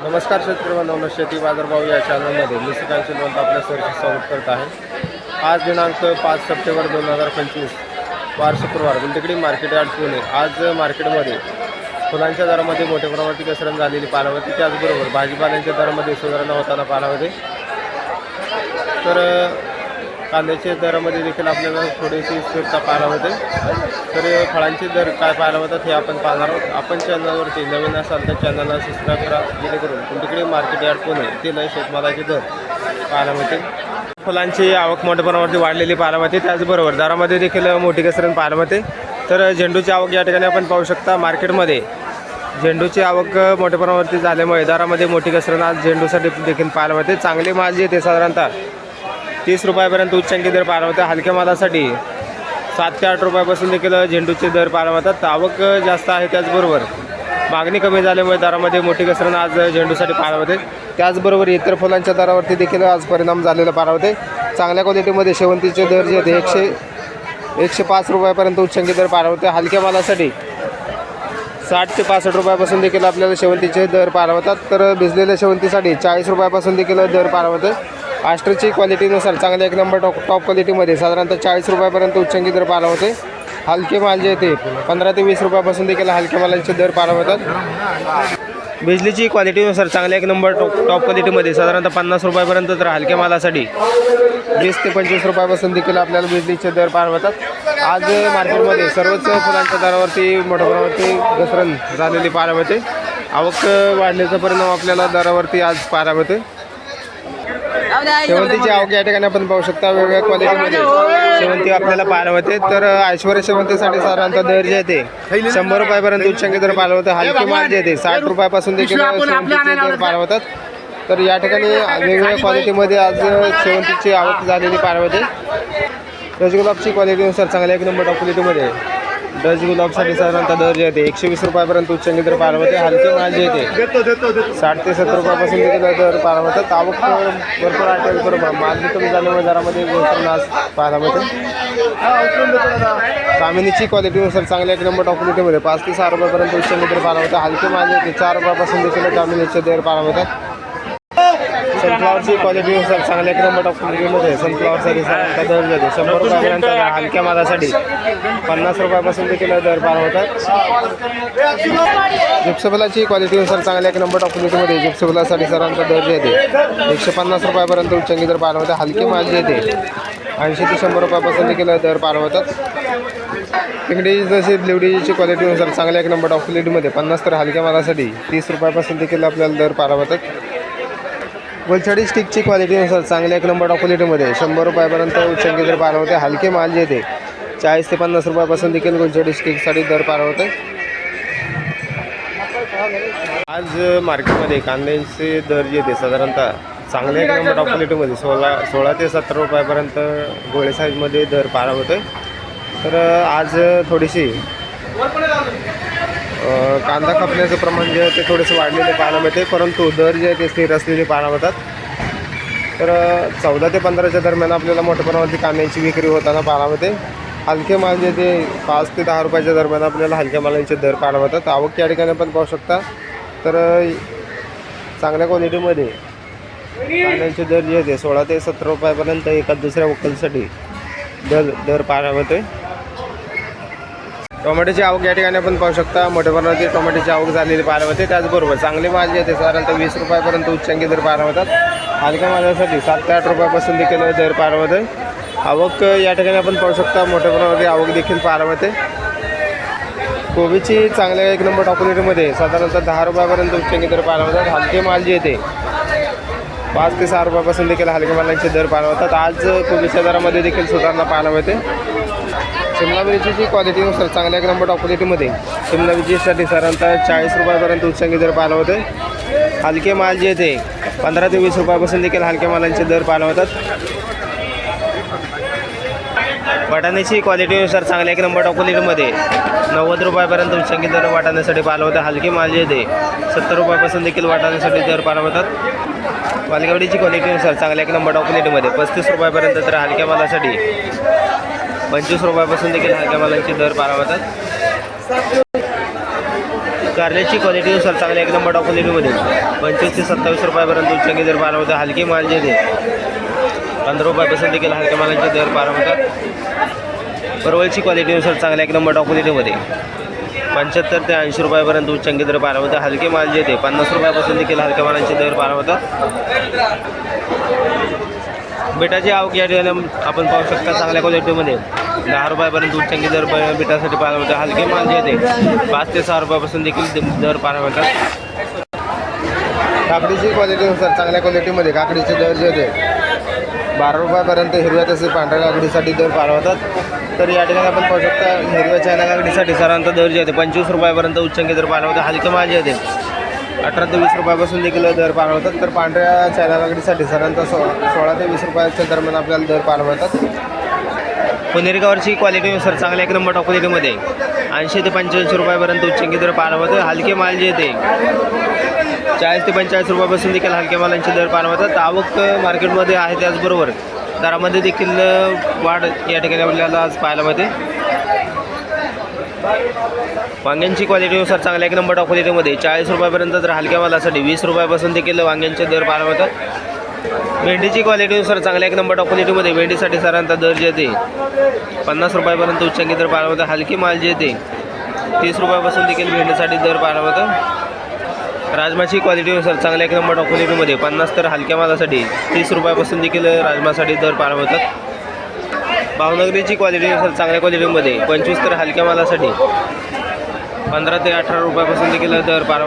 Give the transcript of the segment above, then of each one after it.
नमस्कार शेतकरी बांधवांनो शेती बाजारभाव या चॅनलमध्ये मी सुकांत नोंद आपल्या सरशी स्वागत करत आहे. आज दिनांक पाच सप्टेंबर दोन हजार पंचवीस वार शुक्रवार गुंटेकडी मार्केट यार्ड पुणे. आज मार्केटमध्ये फुलांच्या दरामध्ये मोठ्या प्रमाणात घसरण झालेली पाहायला होती त्याचबरोबर भाजीपाल्यांच्या दरामध्ये सुधारणा होताना पाहायला होते तर कांद्याच्या दरामध्ये देखील आपल्याला थोडीशी स्थिरता पाहायला होते तर फळांचे दर काय पाहायला होतात हे आपण पाहणार आहोत. आपण चॅनलवरती नवीन असाल तर चॅनलला सबस्क्राईब करा. जेणेकरून तुमच्याकडे मार्केट यार्ड पुणे नाही शेतमालाचे दर पाहायला मिळतील. फुलांची आवक मोठ्या प्रमाणावरती वाढलेली पाहायला मिळते. त्याचबरोबर दरामध्ये देखील मोठी घसरण पाहायला मिळते. तर झेंडूची आवक या ठिकाणी आपण पाहू शकता. मार्केटमध्ये झेंडूची आवक मोठ्या प्रमाणावरती झाल्यामुळे दरामध्ये मोठी घसरण आज झेंडूसाठी देखील पाहायला मिळते. चांगले माल जे ते साधारणतः तीस रुपयापर्यंत उच्चांकी दर पार होते. हलक्या मालासाठी सात ते आठ रुपयापासून देखील झेंडूचे दर पार होतात. आवक जास्त आहे त्याचबरोबर मागणी कमी झाल्यामुळे दरामध्ये मोठी घसरण आज झेंडूसाठी पाहायला होते. त्याचबरोबर इतर फुलांच्या दरावरती देखील आज परिणाम झालेला पाहायला होते. चांगल्या क्वालिटीमध्ये शेवंतीचे दर जे आहेत एकशे एकशे पाच रुपयापर्यंत उच्चांकी दर पार होते. हलक्या मालासाठी साठ ते पासष्ट रुपयापासून देखील आपल्याला शेवंतीचे दर पारवतात होतात. तर भिजलेल्या शेवंतीसाठी चाळीस रुपयापासून देखील दर पाहायला होते क्वालिटीनुसार चांगल्या एक नंबर टॉप टॉप क्वालिटीमध्ये साधारणतः चाळीस रुपयापर्यंत उच्चांकी दर पाहायला होते. हलके माल जे ते पंधरा ते वीस रुपयापासून देखील हलक्या मालांचे दर पाहायला होतात बिजलीची क्वालिटीनुसार चांगल्या एक नंबर टॉप टॉप क्वालिटीमध्ये साधारणतः पन्नास रुपयापर्यंत तर हलक्या मालासाठी वीस ते पंचवीस रुपयापासून देखील आपल्याला बिजलीचे दर पाहायला होतात आज मार्केटमध्ये सर्वच फुलांच्या दरावरती मोठ्या प्रमाणावरती घसरण झालेली पाहायला मिळते. आवक वाढण्याचा परिणाम आपल्याला दरावरती आज पाहायला मिळते. शेवंतीची आवक या ठिकाणी आपण पाहू शकता वेगवेगळ्या क्वालिटीमध्ये शेवंती आपल्याला पाहायला होते तर ऐश्वर्य शेवंतीसाठी साधारणतः दर जे आहे ते शंभर रुपयापर्यंत उच्चांकी दर पाहायला होते हलके माल जे आहे ते साठ रुपयापासून देखील शेवंतीचे दर पाहायला होतात तर या ठिकाणी वेगवेगळ्या क्वालिटीमध्ये आज शेवंतीची आवक झालेली पाहायला होते रसगुलाबची क्वालिटीनुसार चांगल्या एक नंबर क्वालिटीमध्ये डच गुलाबसाठी साधारणतः दर जे आहे ते एकशे वीस रुपयापर्यंत दर पाहायला होते हलके माल जे आहे ते. साठ ते सत्तर रुपयापासून देखील दर पाहायला मिळतात आवक भरपूर आठवड बरोबर माल कमी झाल्यामुळे दरामध्ये आज पाहायला मिळते कामिनीची क्वालिटीनुसार चांगल्या एक नंबर टॉप क्वालिटीमध्ये पाच ते सहा रुपयापर्यंत दर पाहायला होतं हलके माल जे ते चार रुपयापासून देखील कामिनीचे दर पाहायला मिळतात सनफ्लावरची क्वालिटीनुसार चांगल्या एक नंबर टॉप क्वालिटीमध्ये सनफ्लावरसाठी साधारणतः दर जाते शंभर रुपयापर्यंत हलक्या मालासाठी. पन्नास रुपयापासून देखील दर पार होतात. जिप्सफलाची क्वालिटीनुसार चांगल्या एक नंबर टॉप क्वालिटीमध्ये जिप्सफलासाठी सरांचा दर देते. येते एकशे पन्नास रुपयापर्यंत उच्चंगी दर पार होतात हलके माल येते ऐंशी ते शंभर रुपयापासून देखील दर पार होतात. पिंगडी जशी ब्लिवडीची क्वालिटीनुसार चांगल्या एक नंबर टॉप क्वालिटीमध्ये पन्नास तर हलक्या मालासाठी तीस रुपयापासून देखील आपल्याला दर पार वलसाडी गुलछडी स्टिकची क्वालिटीनुसार चांगल्या एक नंबर टॉप क्वालिटीमध्ये शंभर रुपयापर्यंत उच्चांकी दर पार होते. हलके माल जे येते चाळीस ते पन्नास रुपयापासून देखील गुलछडी स्टिकसाठी दर पार होते. आज मार्केटमध्ये कांद्यांचे दर जे येते साधारणतः चांगल्या एक नंबर टॉप क्वालिटीमध्ये सोळा सोळा ते सतरा रुपयापर्यंत गोळे साईजमध्ये दर पार होते. तर आज थोडीशी कांदा कापण्याचं प्रमाण जे आहे ते थोडेसे वाढलेले पाहायला मिळते परंतु दर जे आहे ते स्थिर असलेले पाहायला मिळतात. तर चौदा ते पंधराच्या दरम्यान आपल्याला मोठ्या प्रमाणावरती कांद्याची विक्री होताना पाहायला मिळते. हलके माल जे ते पाच ते दहा रुपयाच्या दरम्यान आपल्याला हलक्या मालांचे दर पाहायला मिळतात. आवक या ठिकाणी पण पाहू शकता. तर चांगल्या क्वालिटीमध्ये कांद्याचे दर जे आहे ते सोळा ते सतरा रुपयापर्यंत एका दुसऱ्या वकलसाठी दर दर पाहायला मिळते टोमॅटोची आवक या ठिकाणी आपण पाहू शकता. मोठ्या प्रमाणावरती टोमॅटोची आवक झालेली पाहायला होते त्याचबरोबर चांगले माल जे ते साधारणतः वीस रुपयापर्यंत उच्चांकी दर पाहायला होतात हलक्या मालासाठी सात ते आठ रुपयापासून देखील दर पाहायला होते आवक या ठिकाणी आपण पाहू शकता. मोठ्या प्रमाणावरती आवक देखील पाहायला होते कोबीची चांगल्या एक नंबर टॉपलेटमध्ये साधारणतः दहा रुपयापर्यंत उच्चांकी दर पाहायला होतात हलके माल जे येते पाच ते सहा रुपयापासून देखील हलक्या मालांचे दर पाहायला होतात आज कोबीच्या दरामध्ये देखील सुधारणा पाहायला मिळते. शिमला मिरचीची क्वालिटीनुसार चांगल्या एक नंबर टॉप क्वालिटीमध्ये शिमला मिरचीसाठी साधारणतः चाळीस रुपयापर्यंत उच्चांकी दर पाहायला होते हलके माल जे येते पंधरा ते वीस रुपयापासून देखील हलक्या मालांचे दर पाहायला होतात. वाटाण्याची क्वालिटीनुसार चांगल्या एक नंबर टॉप क्वालिटीमध्ये नव्वद रुपयापर्यंत उच्चांकी दर वाटाण्यासाठी पाहायला होता हलके माल जे ते सत्तर रुपयापासून देखील वाटाण्यासाठी दर पाहायला होतात. वालगावडीची क्वालिटीनुसार चांगल्या एक नंबर टॉप क्वालिटीमध्ये पस्तीस रुपयापर्यंत तर हलक्या मालासाठी पंचवीस रुपयापासून देखील हलक्या मालांचे दर पारावतात. होतात कारल्याची क्वालिटीनुसार चांगल्या एक नंबर क्वालिटीमध्ये पंचवीस ते सत्तावीस रुपयापर्यंत चंगी दर पार होते हलके माल जे ते. पंधरा रुपयापासून देखील हलक्या मालांचे दर पार होतात परवलची क्वालिटीनुसार चांगल्या एक नंबर क्वालिटीमध्ये पंच्याहत्तर ते ऐंशी रुपयापर्यंत चंगी दर पार होते हलके माल जे ते पन्नास रुपयापासून देखील हलक्या मालांचे दर पार होतात बिटाची आवक या ठिकाणी आपण पाहू शकता चांगल्या क्वालिटीमध्ये. दहा रुपयापर्यंत उच्चांकी दर ब- पाहायला मिळतात हलके माल जे येते. पाच ते सहा रुपयापासून देखील दर पाहायला होतात काकडीची क्वालिटीनुसार चांगल्या क्वालिटीमध्ये काकडीचे दर जे होते बारा रुपयापर्यंत हिरव्या तसेच पांढऱ्या काकडीसाठी दर पार तर या ठिकाणी आपण पाहू शकता हिरव्या चायना काकडीसाठी सरांचा दर जे होते पंचवीस रुपयापर्यंत उच्चांकी दर पार हलके माल जे होते अठरा ते वीस रुपयापासून देखील दर पार होतात तर पांढऱ्या चायना काकडीसाठी साधारणतः सो सोळा ते वीस रुपयाच्या दरम्यान आपल्याला दर पार होतात पुणेरी गावरची क्वालिटीनुसार चांगल्या एक नंबर टॉप ऐंशी ते पंच्याऐंशी रुपयापर्यंत उच्चंगी दर पार होते हलके माल जे येते चाळीस ते पंचेचाळीस रुपयापासून देखील हलक्या मालांचे दर पार होतात आवक मार्केटमध्ये आहे त्याचबरोबर. दरामध्ये देखील वाढ या ठिकाणी आपल्याला आज पाहायला मिळते. वांग्यांची क्वालिटीनुसार चांगल्या एक नंबर टॉप क्वालिटीमध्ये चाळीस रुपयापर्यंत तर हलक्या मालासाठी वीस रुपयापासून देखील वांग्यांचे दर पार होतात भेंडीची क्वालिटीनुसार चांगल्या एक नंबर टॉप क्वालिटीमध्ये भेंडीसाठी साधारणतः दर जे येते पन्नास रुपयापर्यंत उच्चांकी दर पार होतं हलकी माल जे येते तीस रुपयापासून देखील भेंडीसाठी दर पार होतं राजमाची क्वालिटीनुसार चांगल्या एक नंबर टॉप क्वालिटीमध्ये पन्नास तर हलक्या मालासाठी तीस रुपयापासून देखील राजमासाठी दर पार होतात भावनगरीची क्वालिटीनुसार चांगल्या क्वालिटीमध्ये पंचवीस तर हलक्या मालासाठी. पंधरा ते अठरा रुपयापासून देखील दर पार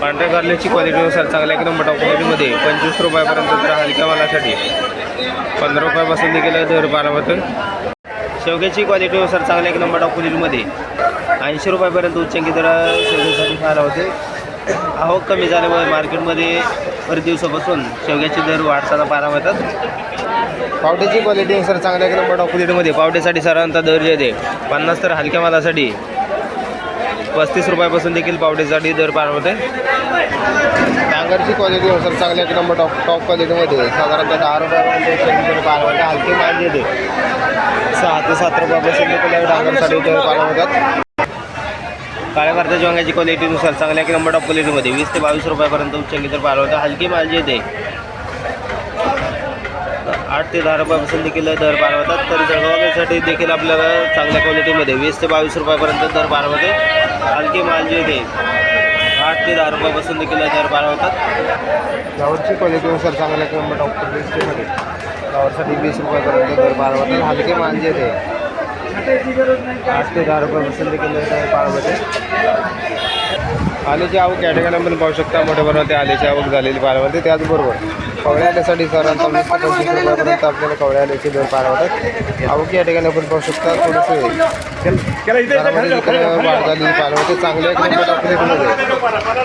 पांढऱ्या कारल्याची क्वालिटीनुसार चांगल्या एक नंबर टॉप क्वालिटीमध्ये पंचवीस रुपयापर्यंत तर हलक्या मालासाठी. पंधरा रुपयापासून देखील दर पार शेवग्याची क्वालिटीनुसार चांगल्या एक नंबर टॉप क्वालिटीमध्ये ऐंशी रुपयापर्यंत उच्चांकी दर शेवग्यासाठी फार होते आवक कमी झाल्यामुळे मार्केटमध्ये पर दिवसापासून शेवग्याचे दर वाढताना पाहायला मिळतात. पावट्याची सर चांगल्या एक नंबर टॉप क्वालिटीमध्ये पावट्यासाठी साधारणतः दर जे येते पन्नास तर हलक्या मालासाठी पस्तीस रुपयापासून देखील पावट्यासाठी दर पार होते डांगरची सर चांगल्या एक नंबर टॉप टॉप क्वालिटीमध्ये साधारणतः दहा रुपयापर्यंत दर पार होते हलके माल जे येते सहा ते सात रुपयापासून देखील डांगरसाठी दर पार होतात काळ्या भारताच्या वांग्याची क्वालिटीनुसार चांगल्या एक नंबर टॉप क्वालिटीमध्ये वीस ते बावीस रुपयापर्यंत उच्चंगी तर पार होतं हलकी माल जे येते. आठ ते दहा रुपयापासून देखील दर पारवतात होतात तर जळगावसाठी देखील आपल्याला चांगल्या क्वालिटीमध्ये वीस ते बावीस रुपयापर्यंत दर पारवते होते हलकी माल जे येते. आठ ते दहा रुपयापासून देखील दर पारवतात होतात क्वालिटीनुसार चांगल्या एक नंबर टॉप क्वालिटीमध्ये वीस रुपयापर्यंत दर पारवतात होतात हलके माल जे येते. आठ ते दहा रुपयापासून देखील पार होते आलेची आवक या ठिकाणी आपण पाहू शकता मोठ्या प्रमाणात आलेची आवक झालेली मिळते त्याचबरोबर कवळ्या आल्यासाठी साधारणतः वीस ते पंचवीस रुपयापर्यंत आपल्याला कवळ्या आल्याचे दर पाहायला होतात आवक या ठिकाणी आपण पाहू शकता थोडेसे वाढ झालेली होते चांगल्या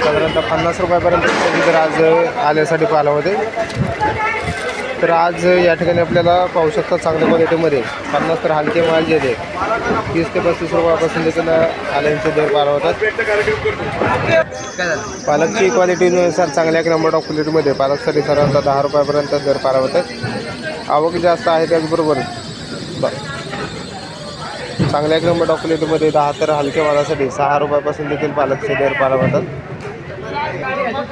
साधारणतः पन्नास रुपयापर्यंत दर आज आल्यासाठी होते तर आज या ठिकाणी आपल्याला पाहू शकता चांगल्या क्वालिटीमध्ये पन्नास तर हलके माल जे आहे तीस ते पस्तीस रुपयापासून देखील आल्यांचे दर पार होतात पालकची क्वालिटीनुसार चांगल्या एक नंबर ऑफ क्वालिटीमध्ये पालकसाठी सर्वांचा दहा रुपयापर्यंत दर पार होतात आवक जास्त आहे त्याचबरोबर चांगल्या एक नंबर ऑफ क्वालिटीमध्ये दहा तर हलक्या मालासाठी सहा रुपयापासून देखील पालकचे दर पार होतात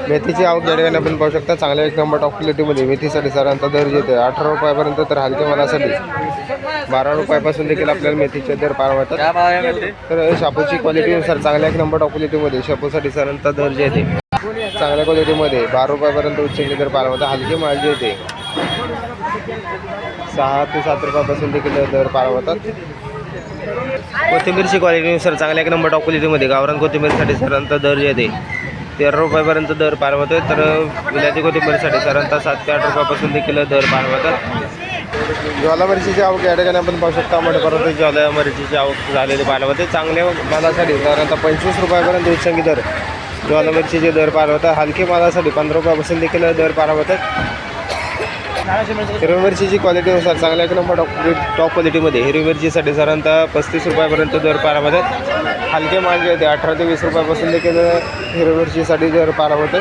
मेथीची आवक या ठिकाणी आपण पाहू शकता चांगल्या एक नंबर टॉप क्वालिटीमध्ये मेथीसाठी साधारणतः दर येते अठरा रुपयापर्यंत तर हलक्या मालासाठी. बारा रुपयापासून देखील आपल्याला मेथीचे दर पार होतात तर शापूची क्वालिटीनुसार चांगल्या एक नंबर टॉप क्वालिटीमध्ये शापूसाठी साधारणतः दर येते चांगल्या क्वालिटीमध्ये बारा रुपयापर्यंत उच्चंगी दर पार होतात हलके माल जे येते सहा ते सात रुपयापासून देखील दर पार होतात कोथिंबीरची क्वालिटीनुसार चांगल्या एक नंबर टॉप क्वालिटीमध्ये गावरान कोथिंबीरसाठी साधारणतः दर जे येते तेरा रुपयापर्यंत दर पार आहे तर विलायती कोथिंबीरसाठी साधारणतः सात ते आठ रुपयापासून देखील दर पार होतात ज्वाला मिरचीची आवक या ठिकाणी आपण पाहू शकता. मोठ्यापर्यंत ज्वाला मिरचीची आवक झालेली पारवते. होते चांगल्या मालासाठी साधारणतः पंचवीस रुपयापर्यंत उच्चंगी दर. ज्वाला मिरचीचे दर पार होतात हलके मालासाठी पंधरा रुपयापासून देखील दर पार होतात हिरवी मिरचीची क्वालिटीनुसार चांगल्या एक नंबर टॉप टॉप क्वालिटीमध्ये हिरवी मिरचीसाठी साधारणतः पस्तीस रुपयापर्यंत दर पारामध्ये. हलके माल होते अठरा ते वीस रुपयापासून देखील हिरवी मिरचीसाठी दर पार होते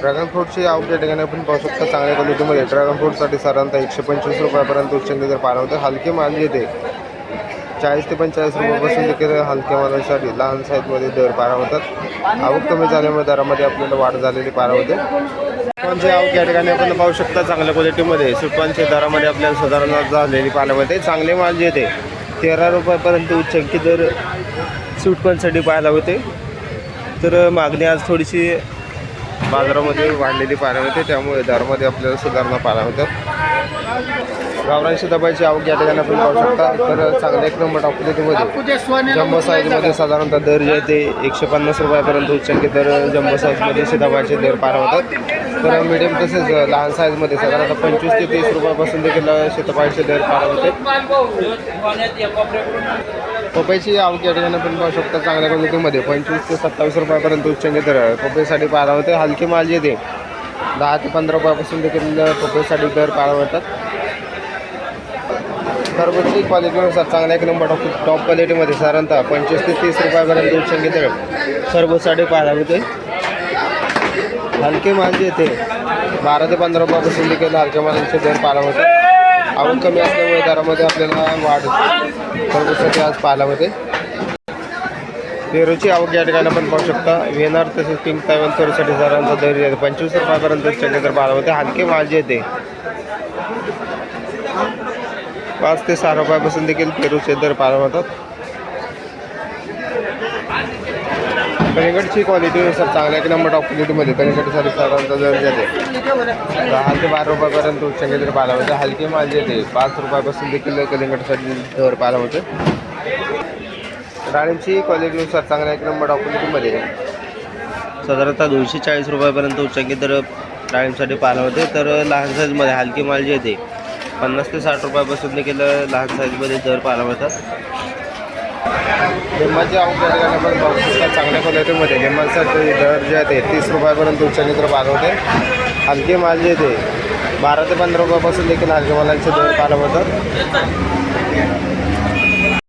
ड्रॅगन फ्रूटची आवक या ठिकाणी आपण पाहू शकता चांगल्या क्वालिटीमध्ये ड्रॅगन फ्रूटसाठी साधारणतः एकशे पंचवीस रुपयापर्यंत उच्चंगी दर पार हलके माल येते चाळीस ते पंचेचाळीस रुपयापासून देखील हलक्या मालांसाठी लहान साईजमध्ये दर पारा होतात आवक कमी झाल्यामुळे दरामध्ये आपल्याला वाढ झालेली पारा होते सुटवांचे आवक या ठिकाणी आपण पाहू शकता चांगल्या क्वालिटीमध्ये सुटपांच्या दरामध्ये आपल्याला सुधारणा झालेली पाण्यामध्ये चांगले माल जे येते तेरा रुपयापर्यंत उच्चांकी दर सुटपांसाठी पाहायला होते तर मागणी आज थोडीशी बाजारामध्ये वाढलेली पाहायला होते त्यामुळे दरामध्ये आपल्याला सुधारणा पाहायला होत्या गावरांशी दबायची आवक या ठिकाणी आपण पाहू शकता. तर चांगले एक नंबर क्वालिटीमध्ये जम्बो साईजमध्ये साधारणतः दर जे आहे ते एकशे पन्नास रुपयापर्यंत उच्चांकी दर जम्बो साईजमध्ये सीताबाईचे दर पार होतात तर मीडियम तसेच लहान साईजमध्ये साधारणतः पंचवीस ते तीस रुपयापासून देखील शेतपाळीचे दर पार होते. पपईची आवक या ठिकाणी आपण पाहू शकता चांगल्या क्वालिटीमध्ये पंचवीस ते सत्तावीस रुपयापर्यंत उच्चांकी दर पपईसाठी पारा होते हलकी माल जे ते दहा ते पंधरा रुपयापासून देखील पपईसाठी दर पारा होतात. खरबूजची क्वालिटीनुसार चांगल्या एक नंबर टॉप टॉप क्वालिटीमध्ये साधारणतः पंचवीस ते तीस रुपयापर्यंत उच्चांकी दर. खरबूजसाठी पाहायला होते. हलके माल जे बारा ते पंधरा रुपयापासून देखील हलक्या मालांचे दर पाहायला होते. आवक कमी असल्यामुळे दरामध्ये आपल्याला वाढ होते. आज पाहायला होते. पेरूची आवक या ठिकाणी आपण पाहू शकता. वेनार तसेच पिंक तैवान पेरूसाठी हजारांचा दर येते पंचवीस रुपयापर्यंत उच्चांकी दर पाहायला होते. हलके माल जे पाच ते सहा रुपयापासून देखील पेरूचे दर पाहायला होतात. कलिंगडची क्वालिटीनुसार चांगल्या एक नंबर टॉप क्वालिटीमध्ये कलिंगडसाठी साधारणतः दर जाते दहा ते बारा रुपयापर्यंत उच्चांकी दर पाहायला होते हलके माल येते पाच रुपयापासून देखील कलिंगडसाठी दर पाहायला होते डाळींची क्वालिटीनुसार चांगल्या एक नंबर टॉप क्वालिटीमध्ये साधारणतः दोनशे चाळीस रुपयापर्यंत उच्चांकी दर डाळींसाठी पाहायला होते तर लहान साईजमध्ये हलकी माल जे येते पन्नास ते साठ रुपयापासून देखील लहान साईजमध्ये दर पाहायला मिळतात. लिंबाची आवक ठिकाणी आपण चांगल्या क्वालिटीमध्ये. लिंबासाठी दर जे आहे ते तीस रुपयापर्यंत उच्चनी तर पाठवते हलके माल जे येते बारा ते पंधरा रुपयापासून देखील हलके मालांचे दर पाहायला मिळतात.